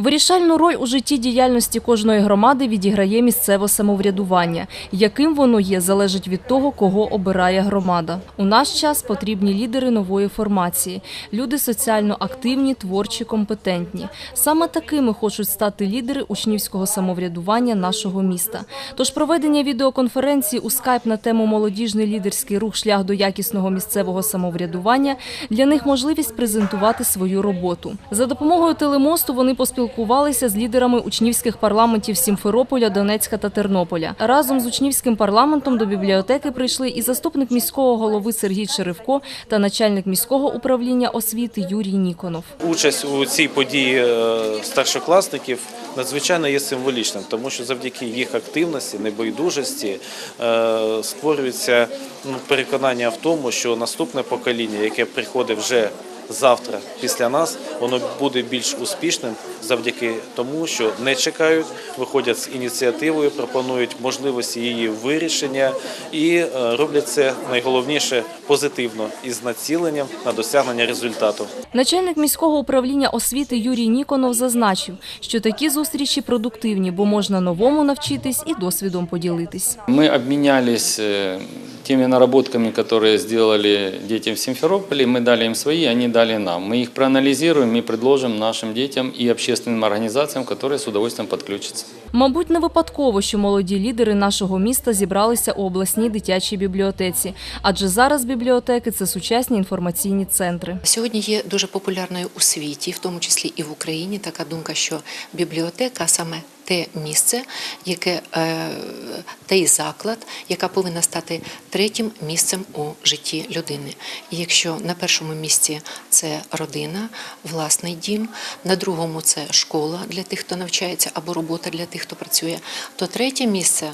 Вирішальну роль у житті діяльності кожної громади відіграє місцеве самоврядування. Яким воно є, залежить від того, кого обирає громада. У наш час потрібні лідери нової формації, люди соціально активні, творчі, компетентні. Саме такими хочуть стати лідери учнівського самоврядування нашого міста. Тож проведення відеоконференції у скайп на тему молодіжний лідерський рух шлях до якісного місцевого самоврядування для них можливість презентувати свою роботу. За допомогою телемосту вони поспілкувалися з лідерами учнівських парламентів Сімферополя, Донецька та Тернополя. Разом з учнівським парламентом до бібліотеки прийшли і заступник міського голови Сергій Черевко та начальник міського управління освіти Юрій Ніконов. Участь у цій події е, старшокласників надзвичайно є символічним, тому що завдяки їх активності, небайдужості е, створюється ну, переконання в тому, що наступне покоління, яке приходить вже завтра після нас, воно буде більш успішним завдяки тому, що не чекають, виходять з ініціативою, пропонують можливості її вирішення і е, роблять це найголовніше позитивно і з націленням на досягнення результату. Начальник міського управління освіти Юрій Ніконов зазначив, що такі зустрічі продуктивні, бо можна новому навчитись і досвідом поділитись. Мы обменялись э, теми наработками, которые сделали детям в Симферополе. Мы дали им свои, они дали нам. Мы их проанализируем и предложим нашим детям и общественным организациям, которые с удовольствием подключатся. Мабуть, не випадково, що молоді лідери нашого міста зібралися у обласній дитячій бібліотеці, адже зараз бібліотеки це сучасні інформаційні центри. Сьогодні є дуже популярною у світі, в тому числі і в Україні, така думка, що бібліотека саме те місце, яке е, той заклад, яка повинна стати третім місцем у житті людини. І якщо на першому місці це родина, власний дім, на другому це школа для тих, хто навчається, або робота для тих, хто працює, то третє місце,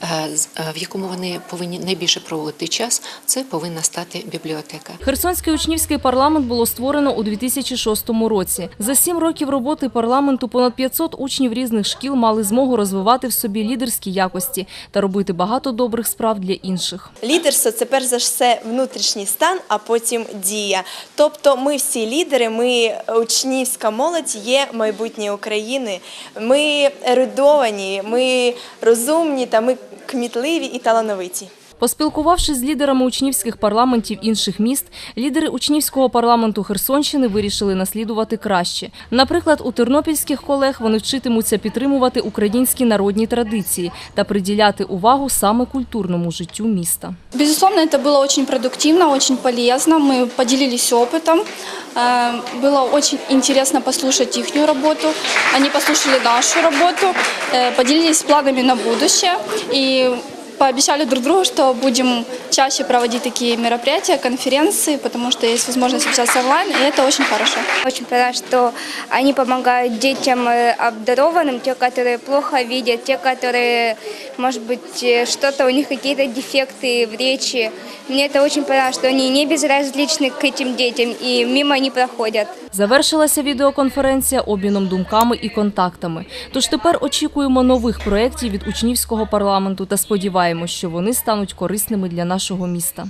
е, е, в якому вони повинні найбільше проводити час, це повинна стати бібліотека. Херсонський учнівський парламент було створено у 2006 році. За сім років роботи парламенту понад 500 учнів різних шкіл мали змогу розвивати в собі лідерські якості та робити багато добрих справ для інших. Лідерство це перш за все внутрішній стан, а потім дія. Тобто, ми всі лідери, ми учнівська молодь є майбутнє України. Ми ерудовані, ми розумні та ми кмітливі і талановиті. Поспілкувавшись з лідерами учнівських парламентів інших міст, лідери учнівського парламенту Херсонщини вирішили наслідувати краще. Наприклад, у тернопільських колег вони вчитимуться підтримувати українські народні традиції та приділяти увагу саме культурному життю міста. Безусловно, это было очень продуктивно, очень полезно. Мы поделились опытом. Э, Было очень интересно послушать их работу. Они послушали нашу работу, э, поделились планами на будущее и пообещали друг другу, что будем чаще проводить такие мероприятия, конференции, потому что есть возможность общаться онлайн, и это очень хорошо. Очень понравилось, что они помогают детям э, обдарованным, те, которые плохо видят, те, которые, может быть, э, что-то у них какие-то дефекты в речи. Мне это очень понравилось, что они не безразличны к этим детям и мимо не проходят. Завершилася відеоконференція обміном думками і контактами. Тож тепер очікуємо нових проєктів від учнівського парламенту та сподіваємось, що вони стануть корисними для нашого міста.